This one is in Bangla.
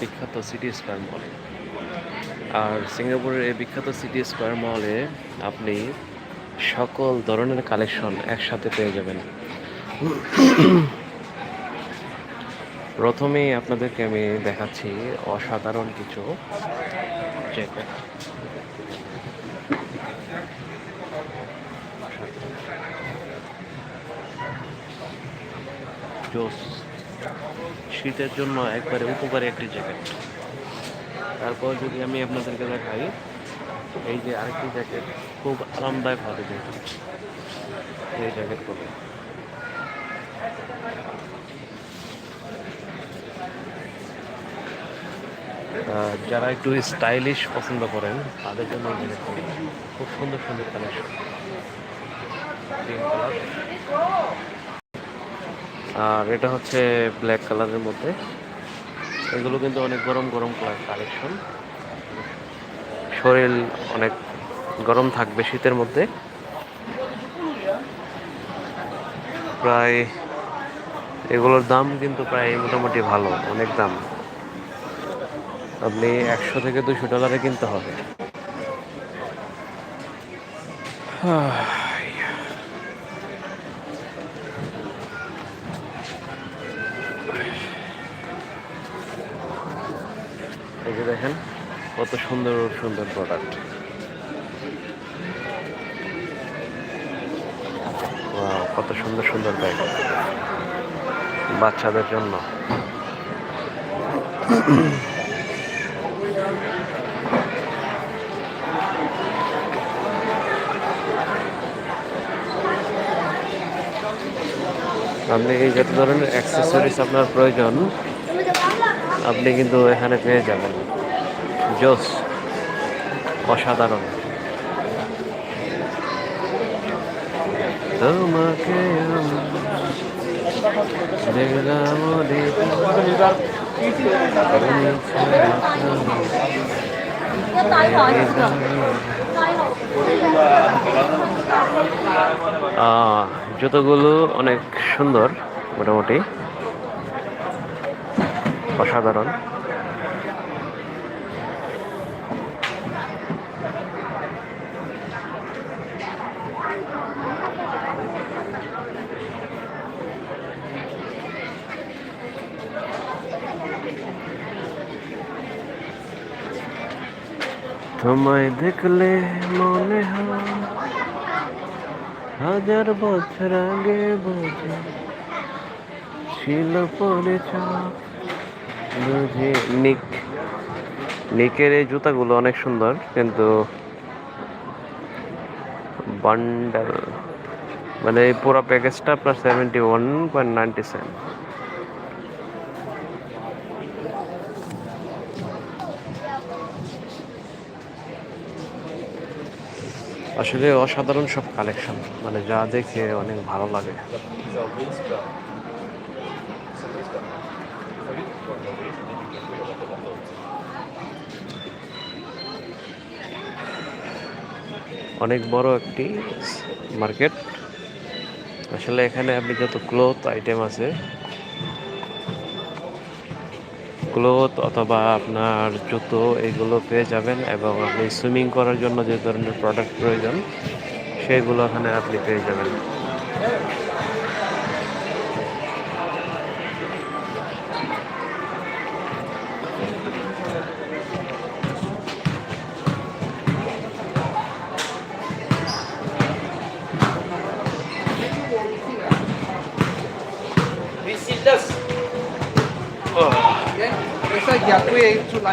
বিখ্যাত সিটি স্কোয়ার মল। আর সিঙ্গাপুরের এই বিখ্যাত সিটি স্কোয়ার মলে আপনি সকল ধরনের কালেকশন একসাথে পেয়ে যাবেন। প্রথমেই আপনাদেরকে আমি দেখাচ্ছি অসাধারণ কিছু জ্যাকেট। জোস শীতের জন্য একবারে উপকারী একটি জ্যাকেট। তারপর যদি আমি আপনাদেরকে দেখাই, এই যে আরেকটি জ্যাকেট, খুব আরামদায়ক হবে যেহেতু। এই জ্যাকেটগুলো যারা একটু স্টাইলিশ পছন্দ করেন, তাদের জন্য খুব সুন্দর সুন্দর কালেকশন আর এটা হচ্ছে ব্ল্যাক কালারের মধ্যে। এগুলো কিন্তু অনেক গরম গরম কালেকশন শরীর অনেক গরম থাকবে শীতের মধ্যে। প্রায় এগুলোর দাম কিন্তু প্রায় মোটামুটি ভালো, অনেক দাম। আপনি একশো থেকে দুশো ডলারে কিনতে হবে। এই যে দেখেন, কত সুন্দর সুন্দর প্রোডাক্ট কত সুন্দর সুন্দর ব্যাগ বাচ্চাদের জন্য। আপনি যত ধরনের অ্যাক্সেসরিজ আপনার প্রয়োজন আপনি কিন্তু এখানে পেয়ে যাবেন। জোস অসাধারণ। তোমাকে দেখলাম জুতোগুলো অনেক সুন্দর মোটামুটি। অসাধারণ। তোমায় দেখলে মনে হয় হাজার বছর আগে বুঝি ছিল পরিচয় নিক, নিকের এই জুতাগুলো অনেক সুন্দর, কিন্তু বান্ডেল মানে এই পুরো প্যাকেজটা আপনার seventy one point ninety seven আসলে অসাধারণ সব কালেকশন মানে যা দেখে অনেক ভালো লাগে। অনেক বড় একটি মার্কেট। আসলে এখানে আপনি যত ক্লোথ আইটেম আছে, ক্লোথ অথবা আপনার জুতো এগুলো পেয়ে যাবেন এবং আপনি সুইমিং করার জন্য যে ধরনের প্রোডাক্ট প্রয়োজন, সেগুলো এখানে আপনি পেয়ে যাবেন। Esa ya fue su la